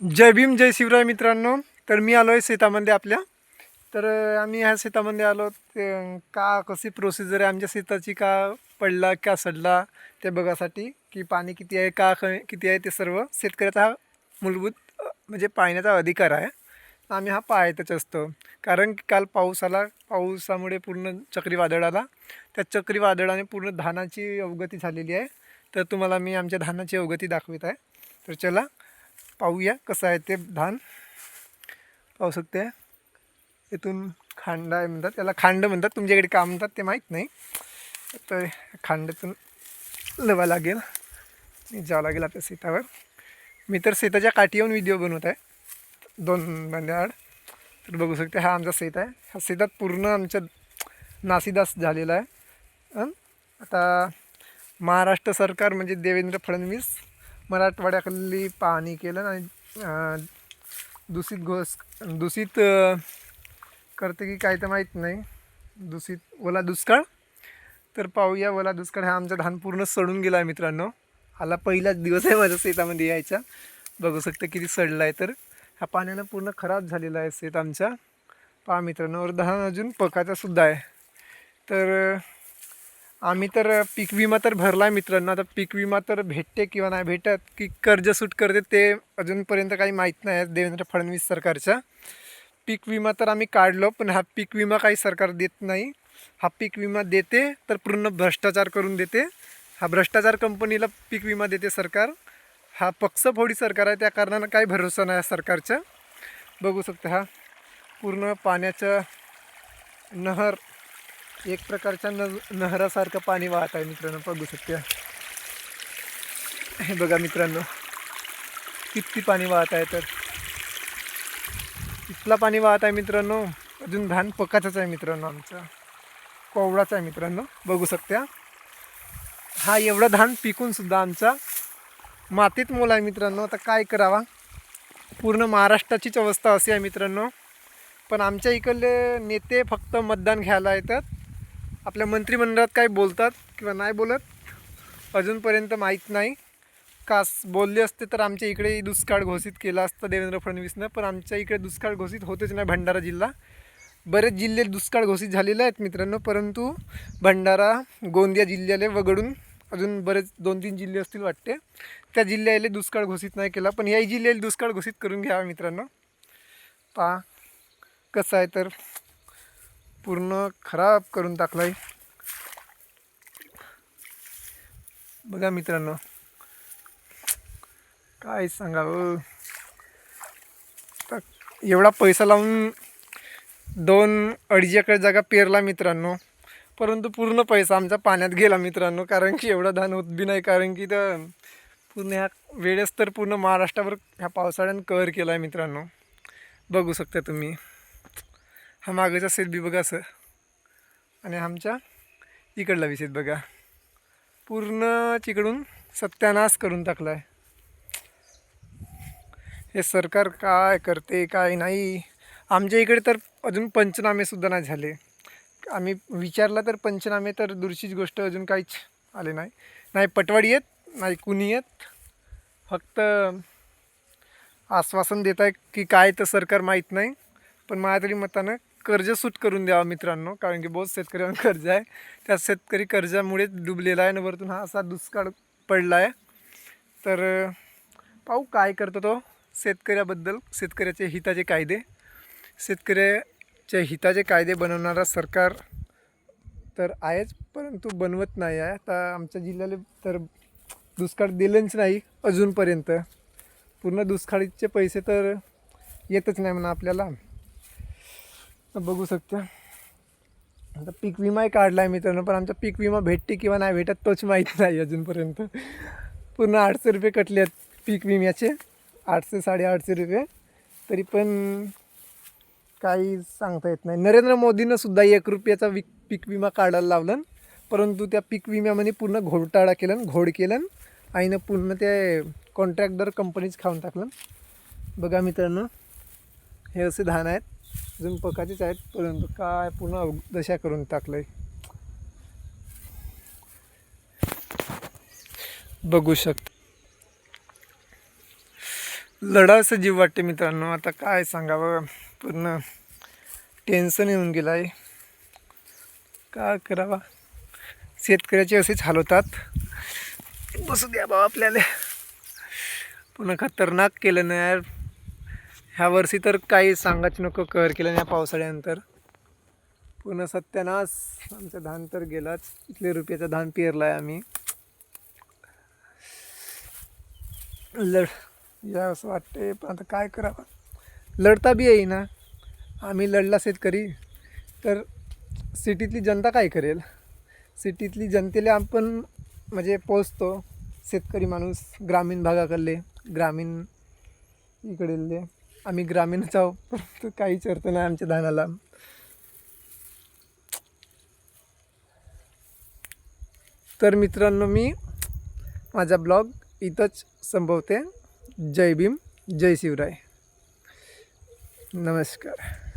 जय भीम जय शिवराय मित्रांनो. तर मी आलो आहे शेतामध्ये आपल्या. तर आम्ही ह्या शेतामध्ये आलो. ते का कशी प्रोसिजर आहे? आमच्या शेताची का पडला का सडला? ते बघासाठी की पाणी किती आहे का किती आहे ते सर्व. शेतकऱ्याचा हा मूलभूत म्हणजे पाहण्याचा अधिकार आहे. आम्ही हा पाहायचाच असतो. कारण की काल पाऊस आला पावसामुळे पूर्ण चक्रीवादळ आला. त्या चक्रीवादळाने पूर्ण धानाची अवगती झालेली आहे. तर तुम्हाला मी आमच्या धानाची अवगती दाखवित आहे. तर चला पाहूया कसं आहे ते धान. पाहू शकते. इथून खांड आहे म्हणतात. त्याला खांड म्हणतात. तुमच्याकडे का म्हणतात ते माहीत नाही. तर खांडातून लवा लागेल. जावं लागेल आपल्या शेतावर. मी तर शेताच्या काठी येऊन व्हिडिओ बनवत आहे. दोन महिन्याआड तर बघू शकते हा आमचा शेत आहे. ह्या शेतात पूर्ण आमच्या नासीदास झालेला आहे. आता महाराष्ट्र सरकार म्हणजे देवेंद्र फडणवीस मराठवाड्याखाली पाहणी केलं आणि दूषित घोस दूषित करते की काय तर माहीत नाही. दूषित ओला दुष्काळ. तर पाहूया ओला दुष्काळ हा आमचा धान पूर्ण सडून गेला आहे मित्रांनो. आला पहिलाच दिवस आहे माझ्या शेतामध्ये यायचा. बघू शकता किती सडला आहे तर. हा पाण्यानं पूर्ण खराब झालेला आहे शेत आमच्या पहा मित्रांनो धान अजून पकाचा सुद्धा आहे. तर आम्ही तर पीक विमा तर भरला आहे मित्रांनो. आता पीक विमा तर भेटते किंवा नाही भेटत की कर्ज सूट करते ते अजूनपर्यंत काही माहीत नाही. आहे देवेंद्र फडणवीस सरकारच्या. पीक विमा तर आम्ही काढलो पण हा पीक विमा काही सरकार देत नाही. हा पीक विमा देते तर पूर्ण भ्रष्टाचार करून देते. हा भ्रष्टाचार कंपनीला पीक विमा देते सरकार. हा पक्षफोडी सरकार आहे त्या कारणानं काही भरोसा नाही आहे सरकारचा. बघू शकता हा पूर्ण पाण्याचं नहर एक प्रकारच्या न नहरासारखं पाणी वाहत आहे मित्रांनो बघू शकते. हे बघा मित्रांनो किती पाणी वाहत आहे तर. इथला पाणी वाहत आहे मित्रांनो अजून धान पकाचंच आहे मित्रांनो आमचं. कोवळाच आहे मित्रांनो बघू शकत्या हा एवढा धान पिकून सुद्धा आमचा मातीत मोल आहे मित्रांनो. आता काय करावा? पूर्ण महाराष्ट्राचीच अवस्था अशी आहे मित्रांनो. पण आमच्या इकडले नेते फक्त मतदान घ्यायला येतात. आपल्या मंत्रिमंडळात काय बोलतात किंवा नाही बोलत? अजूनपर्यंत माहीत नाही. कास बोलले असते तर आमच्या इकडे दुष्काळ घोषित केला असतं देवेंद्र फडणवीसनं पण आमच्या इकडे दुष्काळ घोषित होतेच नाही भंडारा जिल्हा. बरेच जिल्हे दुष्काळ घोषित झालेले आहेत मित्रांनो परंतु भंडारा गोंदिया जिल्ह्याला वगळून अजून बरेच दोन तीन जिल्हे असतील वाटते. त्या जिल्ह्याला दुष्काळ घोषित नाही केला पण याही जिल्ह्याला दुष्काळ घोषित करून घ्यावा मित्रांनो. पहा कसं आहे तर पूर्ण खराब करून टाकला आहे बघा मित्रांनो काय सांगावं? एवढा पैसा लावून दोन अडीच एकर जागा पेरला मित्रांनो परंतु पूर्ण पैसा आमचा पाण्यात गेला मित्रांनो कारण की एवढा धान होत बी नाही कारण की तर पूर्ण ह्या वेळेस तर पूर्ण महाराष्ट्रावर ह्या पावसाळ्यानं कव्हर केला आहे मित्रांनो. बघू शकता तुम्ही. हा मागचा शेत बी बघा सर आणि आमच्या इकडला बी बघा. पूर्ण तिकडून सत्यानाश करून टाकला आहे हे सरकार काय करते काय नाही. आमच्या इकडे तर अजून पंचनामेसुद्धा नाही झाले. आम्ही विचारला तर पंचनामे तर दूरचीच गोष्ट अजून काहीच आले नाही. नाही पटवाडी येत नाही कुणी येत. फक्त आश्वासन देत आहे की काय तर सरकार माहीत नाही. पण माझ्या तरी मतानं कर्ज सूट करून द्यावं मित्रांनो कारण की बहुत शेतकऱ्यांवर कर्ज आहे. त्या शेतकरी कर्जामुळेच डुबलेला आहे आणि वरतून हा असा दुष्काळ पडला आहे तर पाहू काय करतो तो शेतकऱ्याबद्दल शेतकऱ्याचे हिताचे कायदे. शेतकऱ्याच्या हिताचे कायदे बनवणारा सरकार तर आहेच परंतु बनवत नाही आहे. आता आमच्या जिल्ह्याला तर दुष्काळ दिलंच नाही अजूनपर्यंत. पूर्ण दुष्काळीचे पैसे तर येतच नाही म्हणा आपल्याला. बघू शकता. आता पीक विमाही काढला आहे मित्रांनो पण आमचा पीक विमा भेटते किंवा नाही भेटत तोच माहिती नाही अजूनपर्यंत. पूर्ण आठशे रुपये कटले आहेत पीक विम्याचे. आठशे साडेआठशे रुपये. तरी पण काही सांगता येत नाही. नरेंद्र मोदीनं सुद्धा एक रुपयाचा विक पीक विमा काढायला लावलं. परंतु त्या पीक विम्यामध्ये पूर्ण घोटाळा केलं घोड केलं. आईनं पूर्ण ते कॉन्ट्रॅक्टर कंपनीच खाऊन टाकलं. बघा मित्रांनो हे असे धान आहेत. अजून पकाचेच आहेत परंतु काय पुन्हा दशा करून टाकलं आहे बघू शकता लढावसं जीव वाटते मित्रांनो. आता काय सांगावं? पूर्ण टेन्शन येऊन गेलं आहे काय करावा? शेतकऱ्याचे असेच हाल होतात. बसू द्या बाबा आपल्याला. पुन्हा खतरनाक केलं नाही यार. ह्या वर्षी तर काही सांगाच नको कहर केलं नाही या पावसाळ्यानंतर. पुन्हा सत्यानाश. आमचं धान तर गेलाच. इथले रुपयाचं धान पेरला आहे आम्ही. लढ. या असं वाटते पण आता काय करावं? लढता बी येई ना आम्ही लढला शेतकरी. तर सिटीतली जनता काय करेल? सिटीतली जनतेला आपण म्हणजे पोचतो शेतकरी माणूस ग्रामीण भागाकडले ग्रामीण इकडले. आम्ही ग्रामीणच आहो परंतु काहीच अर्थ नाही आमच्या धानाला. तर मित्रांनो मी माझा ब्लॉग इथंच संपवते. जय भीम जय शिवराय. नमस्कार.